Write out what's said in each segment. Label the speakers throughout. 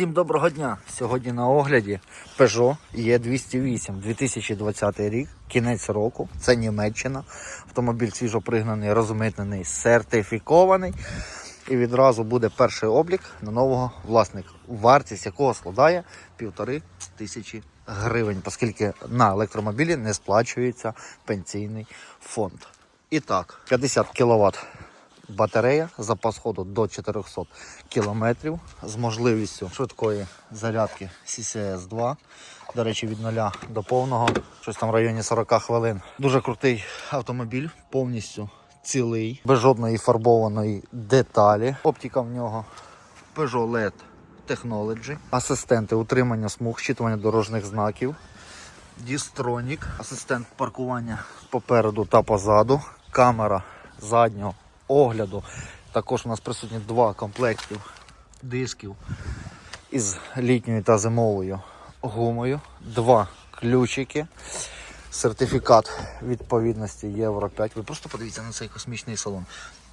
Speaker 1: Всім доброго дня! Сьогодні на огляді Peugeot E208 2020 рік, кінець року. Це Німеччина. Автомобіль свіжопригнаний, розмитнений, сертифікований. І відразу буде перший облік на нового власника, вартість якого складає півтори тисячі гривень, оскільки на електромобілі не сплачується пенсійний фонд. І так, 50 кВт батарея, запас ходу до 400 км з можливістю швидкої зарядки CCS 2. До речі, від 0 до повного, щось там в районі 40 хвилин. Дуже крутий автомобіль, повністю цілий, без жодної фарбованої деталі. Оптика в нього Peugeot LED Technology, асистенти утримання смуг, щитування дорожніх знаків. Дістронік, асистент паркування попереду та позаду, камера заднього огляду. Також у нас присутні два комплекти дисків із літньою та зимовою гумою, два ключики, сертифікат відповідності Євро 5. Ви просто подивіться на цей космічний салон.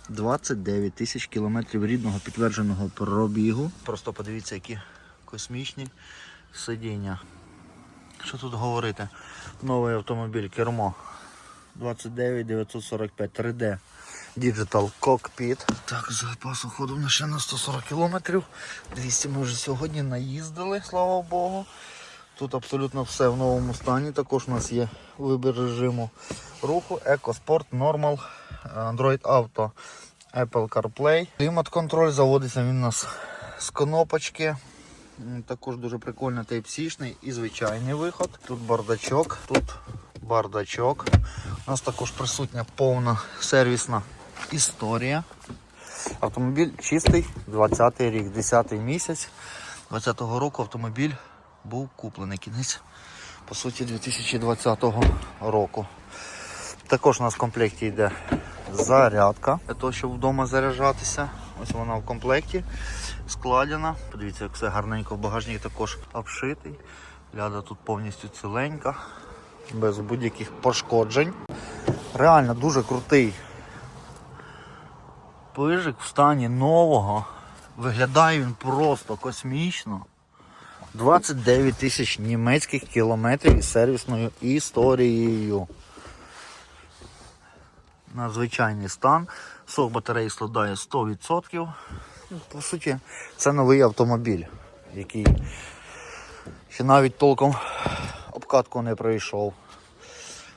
Speaker 1: 29 тисяч кілометрів рідного підтвердженого пробігу. Просто подивіться, які космічні сидіння. Що тут говорити? Новий автомобіль, кермо 29 945 3D Digital Cockpit. Так, запасу ходу в нас ще на 140 км. 200 ми вже сьогодні наїздили, слава Богу. Тут абсолютно все в новому стані. Також у нас є вибір режиму руху, EcoSport, Normal, Android Auto, Apple CarPlay. Клімат контроль заводиться він у нас з кнопочки. Також дуже прикольно Type-C-шний і звичайний виход. Тут бардачок, тут бардачок. У нас також присутня повна сервісна історія. Автомобіль чистий, 20 й рік, 10 й місяць. 20-го року автомобіль був куплений кінець, по суті, 2020 року. Також у нас в комплекті йде зарядка для того, щоб вдома заряджатися. Ось вона в комплекті складена. Подивіться, як все гарненько в багажник також обшитий. Ляда тут повністю ціленька, без будь-яких пошкоджень. Реально дуже крутий пижик в стані нового. Виглядає він просто космічно. 29 тисяч німецьких кілометрів із сервісною історією. Надзвичайний стан. Сок батареї складає 100%. Ну, По суті, це новий автомобіль, який ще навіть толком обкатку не пройшов.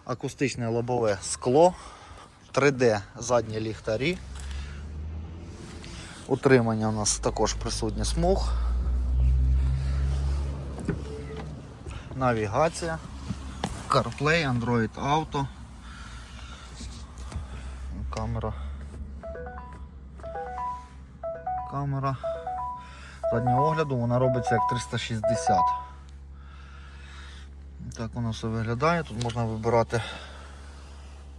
Speaker 1: Акустичне лобове скло, 3D задні ліхтарі. Утримання у нас також присутнє смуг. Навігація, CarPlay, Android Auto, камера. Камера заднього огляду, вона робиться як 360. Так воно все виглядає. Тут можна вибирати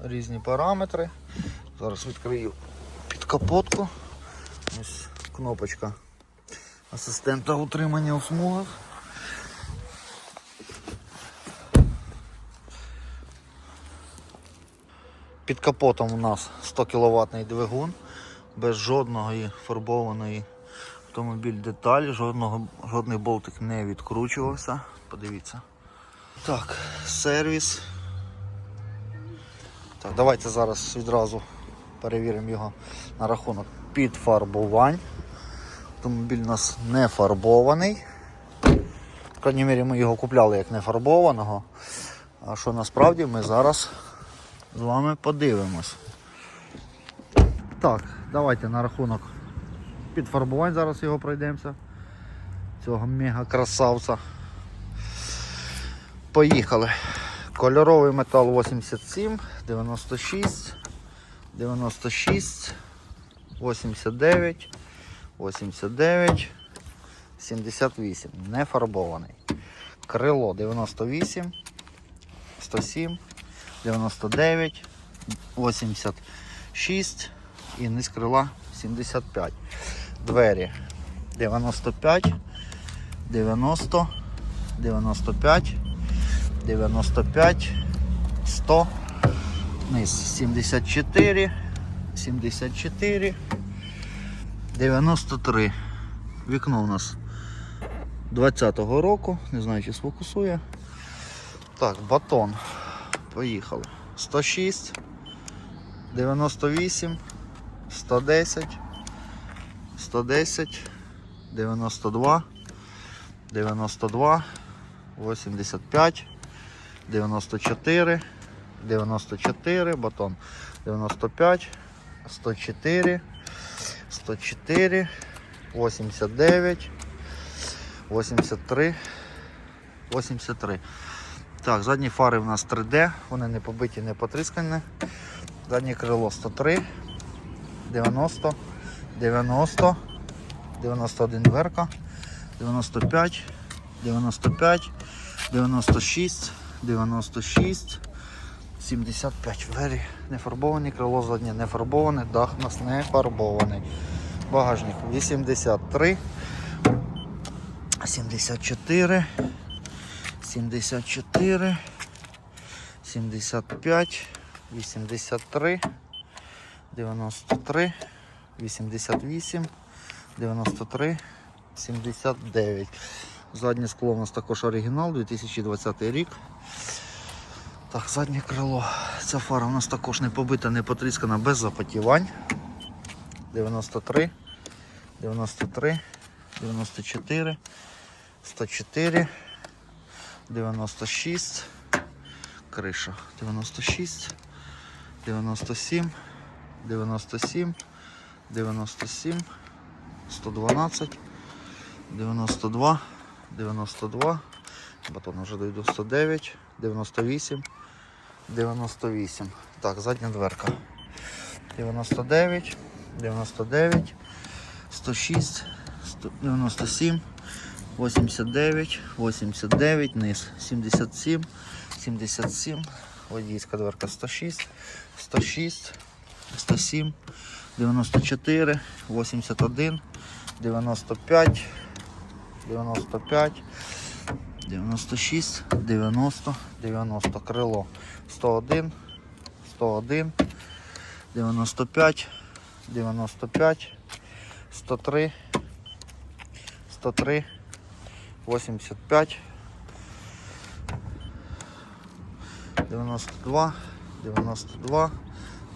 Speaker 1: різні параметри. Зараз відкрию під капотку. Ось кнопочка асистента утримання у смугах. Під капотом у нас 100 кВт двигун, без жодної фарбованої автомобіль деталі, жодного, жодний болтик не відкручувався. Подивіться. Так, сервіс. Так, давайте зараз відразу перевіримо його на рахунок підфарбувань. Автомобіль у нас не фарбований. В крайній мірі ми його купляли як не фарбованого. А що насправді ми зараз з вами подивимось. Так, давайте на рахунок підфарбувань зараз його пройдемося. Цього мега красавця. Поїхали. Кольоровий метал 87, 96, 96, 89, 89, 78. Не фарбований. Крило 98, 107, 99, 86 і низ крила 75. Двері 95, 90, 95, 95, 100, низ 74, 74, 93. Вікно у нас 20-го року, не знаю, чи сфокусує. Так, батон. Поїхали. 106, 98, 110, 110, 92, 92, 85, 94, 94, батон 95, 104, 104, 89, 83, 83. Так, задні фари в нас 3D, вони не побиті, не потріскані. Заднє крило 103, 90, 90, 91 дверка, 95, 95, 96, 96, 75 двері не фарбовані, крило заднє не фарбоване, дах у нас не фарбований. Багажник 83, 74, 74, 75, 83, 93, 88, 93, 79. Заднє скло у нас також оригінал, 2020 рік. Так, заднє крило. Ця фара у нас також не побита, не потріскана, без запотівань. 93, 93, 94, 104, 96, криша 96, 97, 97, 97, 112, 92, 92, батон вже дойду 109, 98, 98. Так, задня дверка. 99, 99, 106, 97, 89, 89, низ 77, 77, водійська дверка 106, 106, 107, 94, 81, 95, 95, 96, 90, 90, крило 101, 101, 95, 95, 103, 103, 85, 92, 92,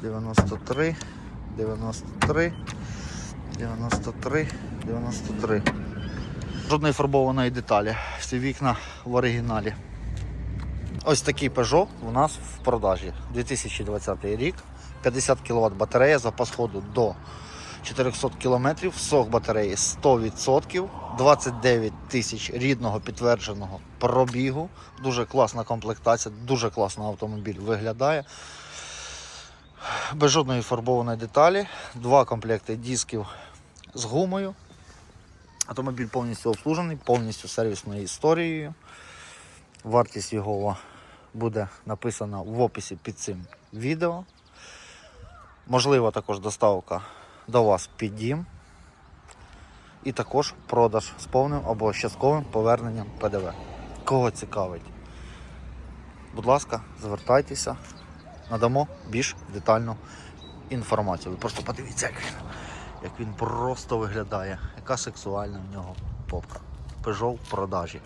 Speaker 1: 93, 93, 93, 93. Жодної фарбованої деталі. Всі вікна в оригіналі. Ось такий Peugeot у нас в продажі. 2020 рік. 50 кВт батарея, запас ходу до 400 км, сок батареї 100%, 29 тисяч рідного підтвердженого пробігу. Дуже класна комплектація, дуже класно автомобіль виглядає. Без жодної фарбованої деталі. Два комплекти дисків з гумою. Автомобіль повністю обслужений, повністю сервісною історією. Вартість його буде написана в описі під цим відео. Можлива також доставка до вас під дім. І також продаж з повним або частковим поверненням ПДВ. Кого цікавить? Будь ласка, звертайтеся, надамо більш детальну інформацію. Ви просто подивіться, як він, як він просто виглядає, яка сексуальна в нього попка. Peugeot в продажі.